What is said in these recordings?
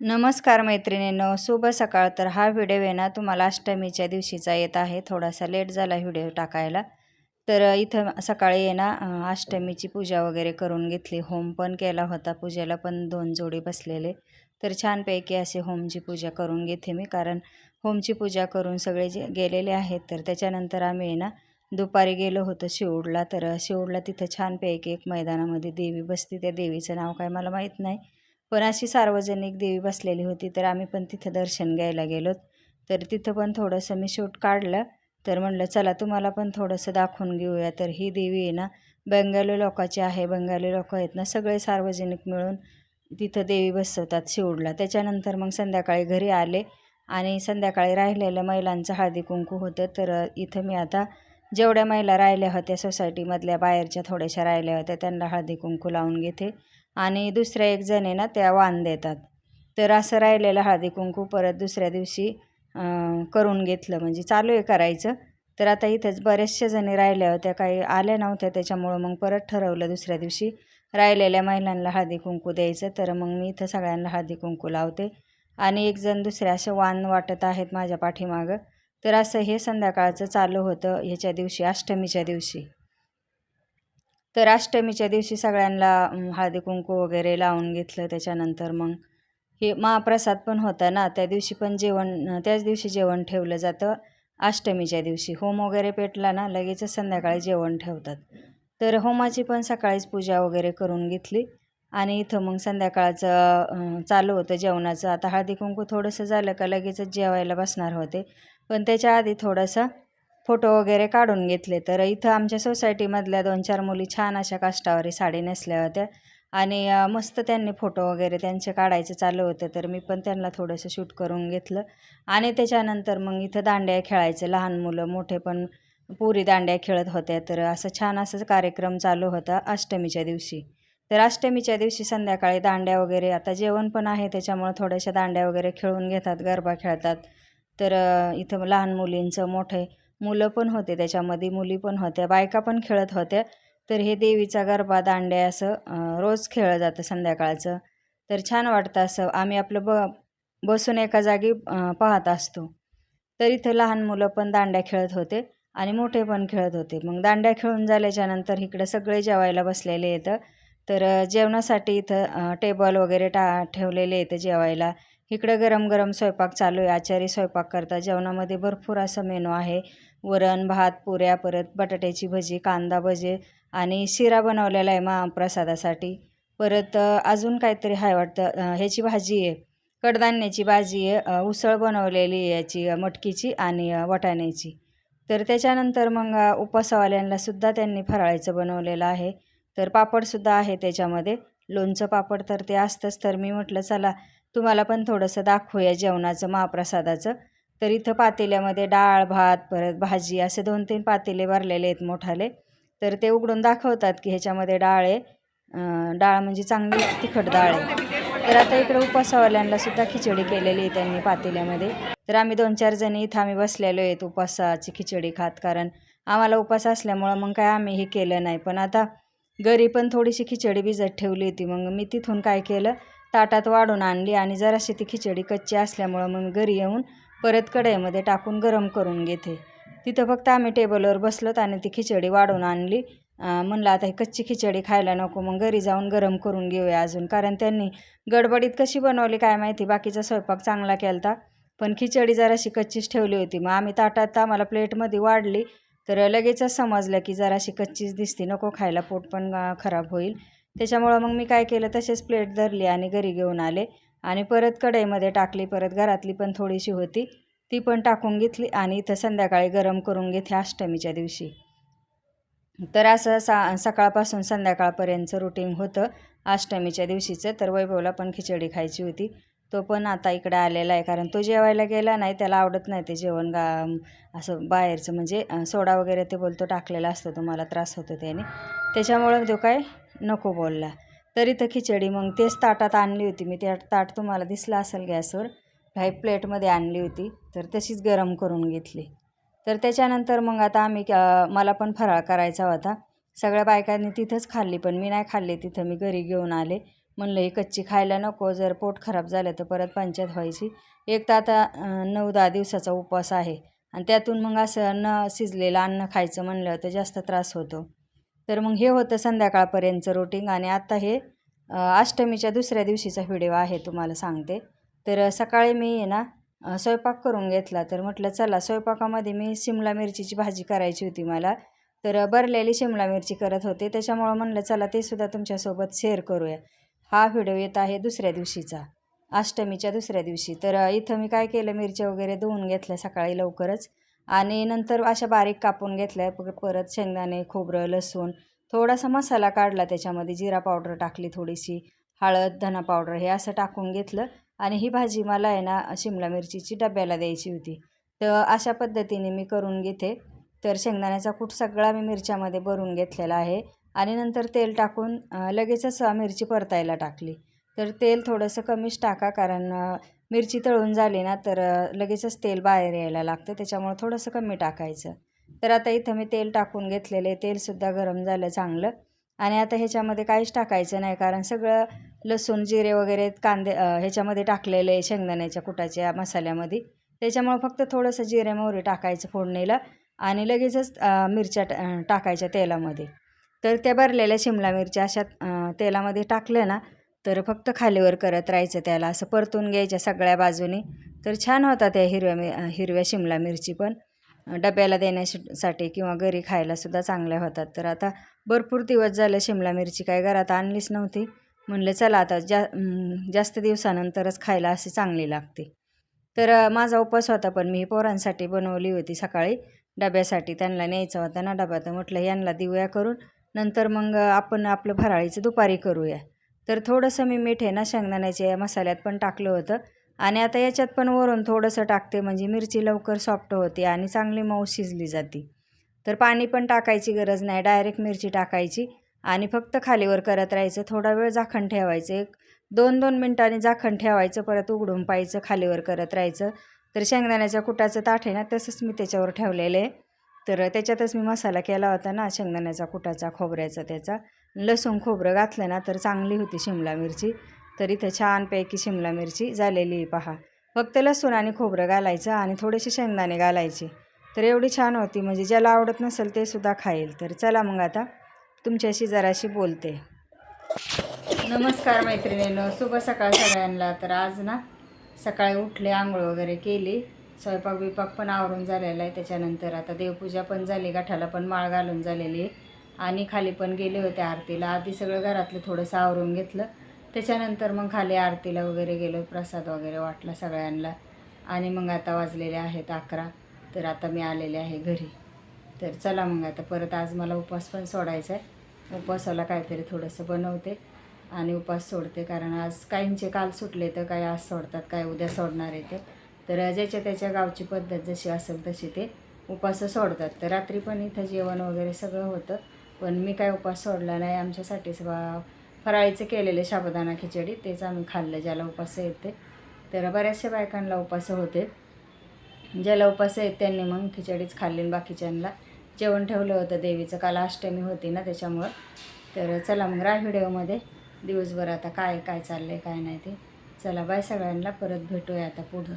नमस्कार मैत्रिणींनो शुभ सकाळ. तर हा व्हिडिओ आहे ना तुम्हाला अष्टमीच्या दिवशीचा येत आहे. थोडासा लेट झाला व्हिडिओ टाकायला. तर इथं सकाळी आहे ना अष्टमीची पूजा वगैरे करून घेतली. होम पण केला होता. पूजेला पण दोन जोडी बसलेले. तर छानपैकी असे होमची पूजा करून घेते मी. कारण होमची पूजा करून सगळे जे गेलेले आहेत तर त्याच्यानंतर आम्ही आहे ना दुपारी गेलो होतो शिवडला तर शिवडला तिथं छानपैकी एक मैदानामध्ये देवी बसते. त्या देवीचं नाव काय मला माहीत नाही. पण अशी सार्वजनिक देवी बसलेली होती तर आम्ही पण तिथं दर्शन घ्यायला गेलो. तर तिथं पण थोडंसं मी शूट काढलं. तर म्हणलं चला तुम्हाला पण थोडंसं दाखवून घेऊया. तर ही देवी आहे ना बंगाली लोकाची आहे. बंगाली लोक आहेत ना सगळे सार्वजनिक मिळून तिथं देवी बसवतात शिवडला. त्याच्यानंतर मग संध्याकाळी घरी आले आणि संध्याकाळी राहिलेल्या महिलांचं हळदी कुंकू होतं. तर इथं मी आता जेवढ्या महिला राहिल्या होत्या सोसायटीमधल्या बाहेरच्या थोड्याशा राहिल्या होत्या त्यांना हळदी कुंकू लावून घेते. आणि दुसऱ्या एक जण आहे ना त्या वाण देतात. तर असं राहिलेलं हळदी कुंकू परत दुसऱ्या दिवशी करून घेतलं. म्हणजे चालू आहे करायचं. तर आता इथंच बऱ्याचशा जणी राहिल्या होत्या. काही आल्या नव्हत्या त्याच्यामुळं मग परत ठरवलं दुसऱ्या दिवशी राहिलेल्या महिलांना हळदी कुंकू द्यायचं. तर मग मी इथं सगळ्यांना हळदी कुंकू लावते. आणि एक जण दुसऱ्या असं वाण वाटत आहेत माझ्या पाठीमागं. तर असं हे संध्याकाळचं चालू होतं ह्याच्या दिवशी अष्टमीच्या दिवशी. तर अष्टमीच्या दिवशी सगळ्यांना हळदी कुंकू वगैरे लावून घेतलं. त्याच्यानंतर मग हे महाप्रसाद पण होता ना त्या दिवशी पण जेवण त्याच दिवशी जेवण ठेवलं जातं. अष्टमीच्या दिवशी होम वगैरे पेटला ना लगेचच संध्याकाळी जेवण ठेवतात. तर होमाची पण सकाळीच पूजा वगैरे करून घेतली. आणि इथं मग संध्याकाळचं चालू होतं जेवणाचं. आता हळदी कुंकू थोडंसं झालं का लगेचच जेवायला बसणार होते. पण त्याच्या आधी थोडंसं फोटो वगैरे काढून घेतले तर इथं आमच्या सोसायटीमधल्या दोन चार मुली छान अशा काष्टावरी साडी नेसल्या होत्या. आणि मस्त त्यांनी फोटो वगैरे त्यांचे काढायचं चालू होतं तर मी पण त्यांना थोडंसं शूट करून घेतलं. आणि त्याच्यानंतर मग इथं दांड्या खेळायचं लहान मुलं मोठे पण पुरी दांड्या खेळत होत्या. तर असं छान असं कार्यक्रम चालू होता अष्टमीच्या दिवशी. तर अष्टमीच्या दिवशी संध्याकाळी दांड्या वगैरे आता जेवण पण आहे त्याच्यामुळं थोड्याशा दांड्या वगैरे खेळून घेतात गरबा खेळतात. तर इथं लहान मुलींचं मोठे मुलं पण होते त्याच्यामध्ये मुली पण होत्या बायका पण खेळत होत्या. तर हे देवीचा गरबा दांड्या असं रोज खेळलं जातं संध्याकाळचं. तर छान वाटतं असं. आम्ही आपलं ब बसून एका जागी पाहत असतो. तर इथं लहान मुलं पण दांड्या खेळत होते आणि मोठे पण खेळत होते. मग दांड्या खेळून झाल्याच्यानंतर इकडं सगळे जेवायला बसलेले येतं. तर जेवणासाठी इथं टेबल वगैरे टा ठेवलेले येतं जेवायला. इकडं गरम गरम स्वयंपाक चालू आहे. आचारी स्वयंपाक करता जेवणामध्ये भरपूर असं मेनू आहे. वरण भात पुऱ्या परत बटाट्याची भजी कांदा भजे आणि शिरा बनवलेला आहे महाप्रसादासाठी. परत अजून काहीतरी आहे वाटतं. ह्याची भाजी आहे. कडधान्याची भाजी आहे. उसळ बनवलेली आहे याची मटकीची आणि वटाण्याची. तर त्याच्यानंतर मग अ, सुद्धा त्यांनी फराळाचं बनवलेलं आहे. तर पापडसुद्धा आहे त्याच्यामध्ये. लोणचं पापड तर ते असतंच. तर मी म्हटलं चला तुम्हाला पण थोडंसं दाखवूया जेवणाचं महाप्रसादाचं. तर इथं पातेल्यामध्ये डाळ भात परत भाजी असे दोन तीन पातेले भरलेले आहेत मोठाले. तर ते उघडून दाखवतात की ह्याच्यामध्ये डाळ आहे. डाळ म्हणजे चांगली तिखट डाळ आहे. तर आता इकडे उपासावाल्यांना सुद्धा खिचडी केलेली आहे त्यांनी पातेल्यामध्ये. तर आम्ही दोन चार जणी इथं आम्ही बसलेलो आहेत उपवासाची खिचडी खात कारण आम्हाला उपास असल्यामुळं मग काय आम्ही हे केलं नाही. पण आता घरी पण थोडीशी खिचडी भिजत ठेवली होती. मग मी तिथून काय केलं? ताटात वाढून आणली आणि जराशी ती खिचडी कच्ची असल्यामुळं मग घरी येऊन परत कढईमध्ये टाकून गरम करून घेते. तिथं फक्त आम्ही टेबलवर बसलोत आणि ती खिचडी वाढून आणली. म्हणलं आता ही कच्ची खिचडी खायला नको मग घरी जाऊन गरम करून घेऊया अजून. कारण त्यांनी गडबडीत कशी बनवली काय माहिती बाकीचा स्वयंपाक चांगला केलता. पण खिचडी जराशी कच्चीच ठेवली होती. मग आम्ही ताटात आम्हाला प्लेटमध्ये वाढली. तर लगेचच समजलं की जराशी कच्चीच दिसते. नको खायला पोट पण खराब होईल. त्याच्यामुळं मग मी काय केलं तसेच प्लेट धरली आणि घरी घेऊन आले. आणि परत कढईमध्ये टाकली परत घरातली पण थोडीशी होती. ती पण टाकून घेतली आणि इथं संध्याकाळी गरम करून घेते अष्टमीच्या दिवशी. तर असं सा सकाळपासून संध्याकाळपर्यंतचं रुटीन होतं अष्टमीच्या दिवशीचं. तर वैभवला पण खिचडी खायची होती. तो पण आता इकडे आलेला आहे कारण तो जेवायला गेला नाही त्याला आवडत नाही ते जेवण. गा असं बाहेरचं म्हणजे सोडा वगैरे ते बोलतो टाकलेला असतो तुम्हाला त्रास होतो त्याने. त्याच्यामुळं तो काय नको बोलला. तरी तर खिचडी मग तेच ताटात आणली होती मी. त्या ताट तुम्हाला दिसला असेल गॅसवर. काही प्लेटमध्ये आणली होती. तर तशीच गरम करून घेतली. तर त्याच्यानंतर मग आता आम्ही मला पण फराळ करायचा होता. सगळ्या बायकांनी तिथंच खाल्ली पण मी नाही खाल्ली. तिथं मी घरी घेऊन आले. म्हणलं ही कच्ची खायला नको. जर पोट खराब झालं तर परत पंचायत व्हायची. एक तर आता नऊ दहा दिवसाचा उपवास आहे. आणि त्यातून मग असं न शिजलेलं अन्न खायचं म्हणलं तर जास्त त्रास होतो. तर मग हे होतं संध्याकाळपर्यंतचं रुटीन आणि आत्ता हे अष्टमीच्या दुसऱ्या दिवशीचा व्हिडिओ आहे तुम्हाला सांगते. तर सकाळी मी ना स्वयंपाक करून घेतला. तर म्हटलं चला स्वयंपाकामध्ये मी शिमला मिरचीची भाजी करायची होती मला. तर भरलेली शिमला मिरची करत होते. त्याच्यामुळं म्हणलं चला ते सुद्धा तुमच्यासोबत शेअर करूया. हा व्हिडिओ येत आहे दुसऱ्या दिवशीचा अष्टमीच्या दुसऱ्या दिवशी. तर इथं मी काय केलं मिरच्या वगैरे धुवून घेतल्या सकाळी लवकरच. आणि नंतर अशा बारीक कापून घेतल्या परत शेंगदाणे खोबरं लसूण थोडासा मसाला काढला त्याच्यामध्ये जिरा पावडर टाकली थोडीशी हळद धना पावडर हे असं टाकून घेतलं आणि ही भाजी मला आहे ना शिमला मिरचीची डब्याला द्यायची होती. तर अशा पद्धतीने मी करून घेते. तर शेंगदाण्याचा कूट सगळा मी मिरच्यामध्ये भरून घेतलेला आहे आणि नंतर तेल टाकून लगेचच मिरची परतायला टाकली. तर तेल थोडंसं कमीच टाका कारण मिरची तळून झाली ना तर लगेचच तेल बाहेर यायला लागतं. त्याच्यामुळं थोडंसं कमी टाकायचं. तर आता इथं मी तेल टाकून घेतलेले तेलसुद्धा गरम झालं चांगलं. आणि आता ह्याच्यामध्ये काहीच टाकायचं नाही कारण सगळं लसूण जिरे वगैरे कांदे ह्याच्यामध्ये टाकलेले आहे शेंगदाण्याच्या कुटाच्या मसाल्यामध्ये. त्याच्यामुळं फक्त थोडंसं जिरे मोहरी टाकायचं फोडणीला आणि लगेचच मिरच्या टाकायच्या तेलामध्ये. तर त्या भरलेल्या शिमला मिरच्या अशा तेलामध्ये टाकल्या ना तर फक्त खालीवर करत राहायचं त्याला. असं परतून घ्यायच्या सगळ्या बाजूनी. तर छान होता त्या हिरव्या मि हिरव्या शिमला मिरची पण. डब्याला देण्यासाठी किंवा घरी खायलासुद्धा चांगल्या होतात. तर आता भरपूर दिवस झाले शिमला मिरची काय घरात आणलीच नव्हती. म्हणलं चला आता जा जास्त दिवसानंतरच खायला अशी चांगली लागते. तर माझा उपवास होता पण मी पोरांसाठी बनवली होती सकाळी. डब्यासाठी त्यांना न्यायचा होता ना डबा. तर म्हटलं यांना देऊया करून. नंतर मग आपण आपलं फराळीचं दुपारी करूया. तर थोडंसं मी मीठ आहे ना शेंगदाण्याच्या मसाल्यात पण टाकलं होतं. आणि आता याच्यात पण वरून थोडंसं टाकते म्हणजे मिरची लवकर सॉफ्ट होते आणि चांगली मऊ शिजली जाते. तर पाणी पण टाकायची गरज नाही डायरेक्ट मिरची टाकायची. आणि फक्त खालीवर करत राहायचं थोडा वेळ झाकण ठेवायचं एक दोन दोन मिनटांनी झाकण ठेवायचं परत उघडून पाहायचं खालीवर करत राहायचं. तर शेंगदाण्याच्या कुटाचं ताट आहे ना तसंच मी त्याच्यावर ठेवलेलं आहे. तर त्याच्यातच मी मसाला केला होता ना शेंगदाण्याचा कुटाचा खोबऱ्याचा त्याचा. लसूण खोबरं घातलं ना तर चांगली होती शिमला मिरची. तर इथं छानपैकी शिमला मिरची झालेली आहे पहा. फक्त लसूण आणि खोबरं घालायचं आणि थोडेसे शेंगदाणे घालायचे. तर एवढी छान होती म्हणजे ज्याला आवडत नसेल ते सुद्धा खाईल. तर चला मग आता तुमच्याशी जराशी बोलते. नमस्कार मैत्रिणीनं शुभ सकाळ सगळ्यांना. तर आज ना सकाळी उठले आंघोळ वगैरे केली. स्वयंपाक बिपाक पण आवरून झालेला आहे. त्याच्यानंतर आता देवपूजा पण झाली गाठाला पण माळ घालून झालेली आहे. आणि खाली पण गेले होते आरतीला. आधी सगळं घरातलं थोडंसं आवरून घेतलं. त्याच्यानंतर मग खाली आरतीला वगैरे गेलो. प्रसाद वगैरे वाटला सगळ्यांना. आणि मग आता वाजलेले आहेत अकरा. तर आता मी आलेले आहे घरी. तर चला मग आता परत आज मला उपवास पण सोडायचा आहे. उपवासाला काहीतरी थोडंसं बनवते आणि उपवास सोडते. कारण आज काहींचे काल सुटले तर काही आज सोडतात काय उद्या सोडणार आहे ते. तर ज्याच्या त्याच्या गावची पद्धत जशी असेल तशी ते उपवास सोडतात. तर रात्री पण इथं जेवण वगैरे सगळं होतं. पण मी काय उपवास सोडला नाही. आमच्यासाठीच बा फराळीचं केलेले शाबदाना खिचडी तेच आम्ही खाल्लं. ज्याला उपास येते. तर बऱ्याचशा बायकांना उपास होते. ज्याला उपास आहेत त्यांनी मग खिचडीच खाल्ली आणि बाकीच्यांना जेवण ठेवलं होतं. देवीचं काल अष्टमी होती ना त्याच्यामुळं. तर चला मग राह व्हिडिओमध्ये. दिवसभर आता काय काय चाललं आहे काय नाही ते. चला बाय सगळ्यांना. परत भेटूया आता पुढं.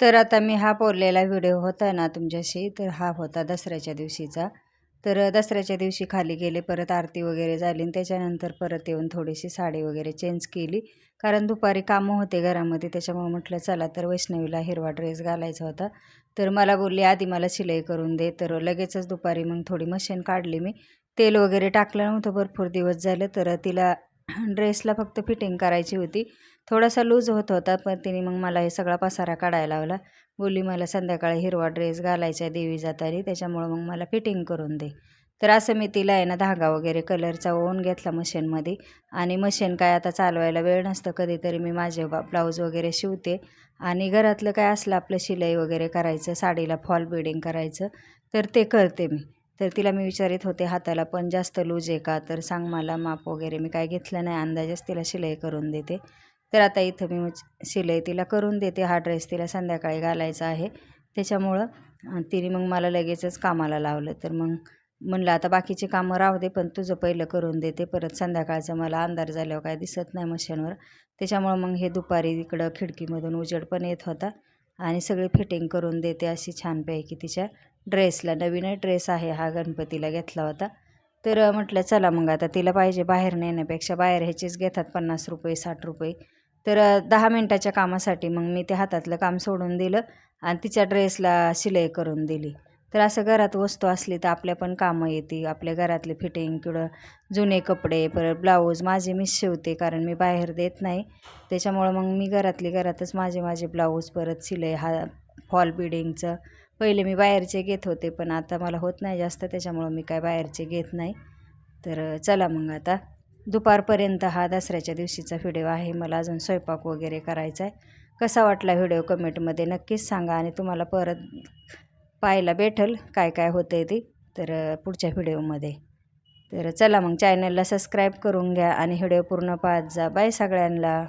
तर आता मी हा बोललेला व्हिडिओ होता ना तुमच्याशी तर हा होता दसऱ्याच्या दिवशीचा. तर दसऱ्याच्या दिवशी खाली गेले परत आरती वगैरे झाली आणि त्याच्यानंतर परत येऊन थोडीशी साडी वगैरे चेंज केली. कारण दुपारी कामं होते घरामध्ये त्याच्यामुळे म्हटलं चला तर वैष्णवीला हिरवा ड्रेस घालायचा होता. तर मला बोलली आधी मला शिलाई करून दे. तर लगेचच दुपारी मग थोडी मशीन काढली मी. तेल वगैरे टाकलं नव्हतं भरपूर दिवस झाले. तर तिला ड्रेसला फक्त फिटिंग करायची होती. थोडासा लूज होत होता पण तिने मग मला हे सगळा पसारा काढायला लावला. बोलली मला संध्याकाळी हिरवा ड्रेस घालायचा आहे देवी जातानी त्याच्यामुळं मग मला फिटिंग करून दे. तर असं मी तिला आहे ना धागा वगैरे कलरचा ओवून घेतला मशीनमध्ये. आणि मशीन काय आता चालवायला वेळ नसतं कधीतरी मी माझे बा ब्लाऊज वगैरे शिवते. आणि घरातलं काय असलं आपलं शिलाई वगैरे करायचं साडीला फॉल बिडिंग करायचं तर ते करते मी. तर तिला मी विचारित होते हाताला पण जास्त लूज आहे का? तर सांग मला माप वगैरे मी काय घेतलं नाही अंदाजेच तिला शिलाई करून देते. तर आता इथं मी शिलाई तिला करून देते. हा ड्रेस तिला संध्याकाळी घालायचा आहे. त्याच्यामुळं तिने मग मला लगेचच कामाला लावलं. तर मग म्हणलं आता बाकीची कामं राहू दे पण तुझं पहिलं करून देते. परत संध्याकाळचं मला अंधार झाल्यावर काय दिसत नाही मशीनवर. त्याच्यामुळं मग हे दुपारी इकडं खिडकीमधून उजेड पण येत होता. आणि सगळी फिटिंग करून देते अशी छानपैकी तिच्या ड्रेसला. नवीन ड्रेस आहे हा गणपतीला घेतला होता. तर म्हटलं चला मग आता तिला पाहिजे बाहेर नेण्यापेक्षा बाहेर ह्याचेच घेतात पन्नास रुपये साठ रुपये. तर दहा मिनटाच्या कामासाठी मग मी ते हातातलं काम सोडून दिलं आणि तिच्या ड्रेसला शिलाई करून दिली. तर असं घरात वस्तू असली तर आपल्या पण कामं येते आपल्या घरातले फिटिंग किंवा जुने कपडे परत ब्लाऊज माझे मीच शिवते कारण मी बाहेर देत नाही. त्याच्यामुळं मग मी घरातली घरातच माझे माझे ब्लाऊज परत शिलाई हा फॉल बिडिंगचं पहिले मी बाहेरचे घेत होते पण आता मला होत नाही जास्त त्याच्यामुळं मी काय बाहेरचे घेत नाही. तर चला मग आता. दुपारपर्यंत हा दसऱ्याच्या दिवशीचा व्हिडिओ आहे. मला अजून स्वयंपाक वगैरे करायचा आहे कसा वाटला व्हिडिओ कमेंटमध्ये नक्कीच सांगा आणि तुम्हाला परत पाहायला भेटेल काय काय होतं आहे ते तर पुढच्या व्हिडिओमध्ये. तर चला मग चॅनलला सबस्क्राईब करून घ्या आणि व्हिडिओ पूर्ण पाहत जा. बाय सगळ्यांना.